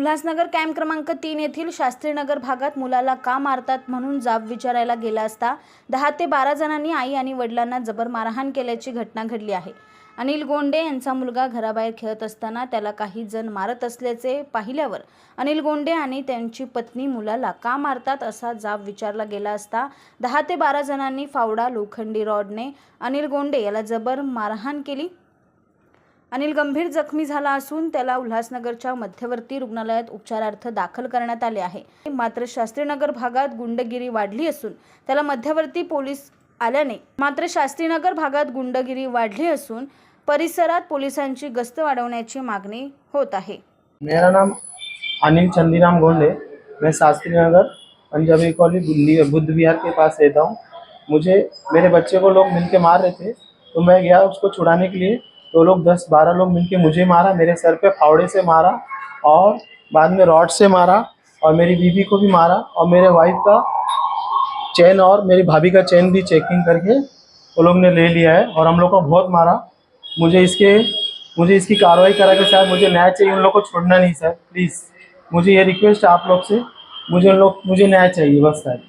Ulhasnagar camp क्रमांक तीन येथील शास्त्रीनगर भागात मुलाला का मारतात म्हणून जाब विचारायला गेला असता दहा ते बारा जणांनी आई आणि वडिलांना जबर मारहाण केल्याची घटना घडली आहे. अनिल गोंडे यांचा मुलगा घराबाहेर खेळत असताना त्याला काही जण मारत असल्याचे पाहिल्यावर अनिल गोंडे आणि त्यांची पत्नी मुलाला का मारतात असा जाब विचारला गेला असता दहा ते बारा जणांनी फावडा लोखंडी रॉडने अनिल गोंडे याला जबर मारहाण केली अनिल गंभीर जखमी झाला असून त्याला उल्हासनगरच्या मध्यवर्ती रुग्णालयात उपचारार्थ दाखल करण्यात आले आहे. मात्र शास्त्रीनगर भागात गुंडगिरी वाढली असून त्याला मध्यवर्ती पोलीस आल्याने मात्र शास्त्रीनगर भागात गुंडगिरी वाढली असून परिसरात पोलिसांची गस्त वाढवण्याची मागणी होत आहे. मेरा नाम अनिल चंदीराम गोंडे. मैं शास्त्री नगर पंजाबी कॉलेज बुद्ध विहार के पास रहता हूँ। मुझे मेरे बच्चे को लोग मिलके मार रहे थे तो मैं गया उसको छुड़ाने के लिए। तो लोग, दस, बारह लोग मिलके मुझे मारा, मेरे सर पे फावड़े से मारा और बाद में रॉड से मारा और मेरी बीबी को भी मारा और मेरे वाइफ का चैन और मेरी भाभी का चैन भी चेकिंग करके वो लोग ने ले लिया है और हम लोग को बहुत मारा। मुझे इसके, मुझे इसकी कार्रवाई करा के सर मुझे न्याय चाहिए, उन लोग को छोड़ना नहीं, सर प्लीज़ मुझे ये रिक्वेस्ट आप लोग से, मुझे उन लोग, मुझे न्याय चाहिए, बस, सर।